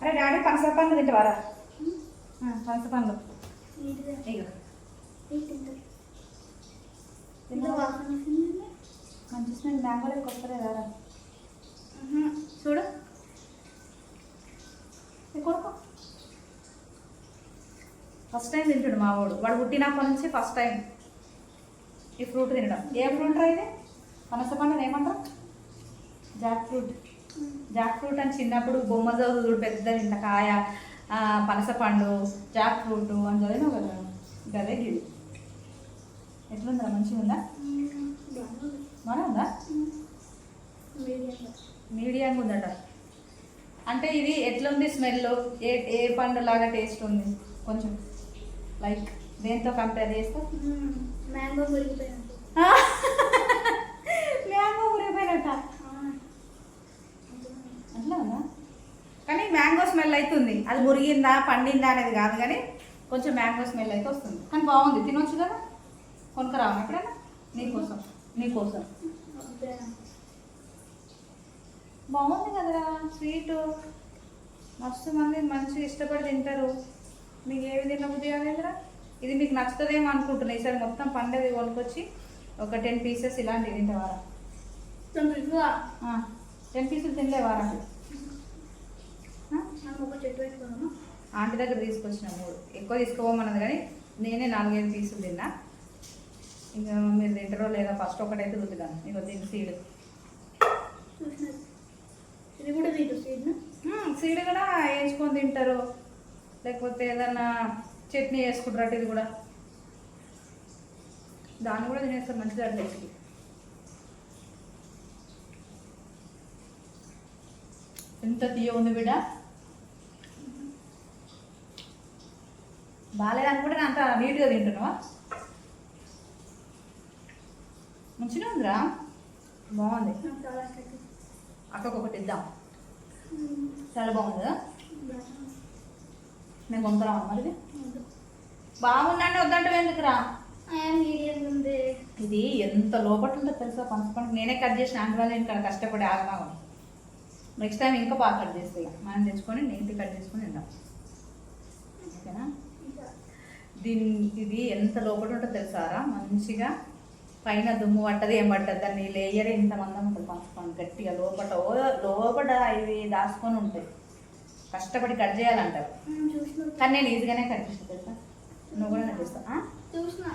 అరే డాడీ పనస పండ్లు తింటావారా? పనస పండ్లు. మంచి స్మెల్ మ్యాంగో లెక్క వస్తలే రారా చూడు. ఫస్ట్ టైం తింటాడు మా వాడు వాడు పుట్టినప్పటి నుంచి ఫస్ట్ టైం ఈ ఫ్రూట్ తినడం. ఏ ఫ్రూట్ రా ఇది? పనస పండుగ ఏమంటారు? Jack fruit. జాక్ ఫ్రూట్ అని చిన్నప్పుడు బొమ్మ చదువుడు పెద్ద ఇంత కాయ పనసపండు పనస పండు జాక్ ఫ్రూట్ అని చదివినావు కదా గదే గిడి ఎట్లుందా మంచిగా ఉందా మన ఉందా మీడియం మీడియంగా ఉందట. అంటే ఇది ఎట్లుంది స్మెల్? ఏ ఏ పండు లాగా టేస్ట్ ఉంది? కొంచెం లైక్ దేంతో కంపేర్ చేస్తే? మ్యాంగో మురిగిపోయినట్టు మ్యాంగో ఊరిపోయినట్ట అట్లా ఉందా కానీ మ్యాంగో స్మెల్ అవుతుంది అది మురిగిందా పండిందా అనేది కాదు కానీ కొంచెం మ్యాంగో స్మెల్ అయితే వస్తుంది. కానీ బాగుంది. తినొచ్చు కదా? కొనుక్కరావు ఎప్పుడైనా? నీకోసం. నీకోసం. బాగుంది కదరా స్వీట్. మస్తు మంది మంచిగా ఇష్టపడి తింటారు. మీకు ఏవి తినబుద్ధి కాలేదురా? ఇది మీకు నచ్చుతుందేమో అనుకుంటున్నా. ఈసారి మొత్తం పండగ కొనుక్కొచ్చి ఒక టెన్ పీసెస్ ఇలాంటివి తింటావారా? టెన్ పీసులు తినలేవారా? మనం ఒక చెట్టు ఆంటీ దగ్గర తీసుకొచ్చిన మూడు. ఎక్కువ తీసుకోమన్నది కానీ నేనే నాలుగైదు పీసులు తిన్నా. ఇంకా మీరు తింటారో లేదా ఫస్ట్ ఒకటైతే రుద్దుతాను. ఇక దీని సీడ్. ఇది కూడా సీడ్ సీడ్ కూడా వేయించుకొని తింటారు. లేకపోతే ఏదన్నా చట్నీ వేసుకుంటారు ఇది కూడా. దాన్ని కూడా తినేస్తారు మంచిది అట్లా ఎంత తీయ ఉంది బిడ్డ? బాగాలేదనుకుంటే అంత నీట్గా తింటున్నావా? మంచిగా ఉందిరా? బాగుంది. అక్కకు ఒకటి ఇద్దాం. చాలా బాగుంది? కదా. నేను కొంతరావు మరి. బాగుందండి వద్దంటే ఎందుకురా? ఉంది ఇది ఎంత లోపల ఉంటుందో తెలుసా? పండుగ నేనే కట్ చేసిన వాళ్ళు ఇక్కడ కష్టపడి ఆగమాగం నెక్స్ట్ టైం ఇంకా బాగా కట్ చేస్తాయి. మనం తెచ్చుకొని నీట్ కట్ చేసుకొని తిందాం. ఓకేనా? దీని ఇది ఎంత లోపల ఉంటుందో తెలుసారా మంచిగా పైన దుమ్ము పట్టదు ఏం పట్టదు. దాన్ని లేయర్ ఇంత మందం ఉంటుంది పండు గట్టిగా లోపల ఓ లోపల ఇవి దాచుకొని ఉంటాయి కష్టపడి కట్ చేయాలంటారు. కానీ నేను ఈజీగానే కట్ చేస్తాను తెలుసా? నువ్వు కూడా కట్ చేస్తావా? చూసిన.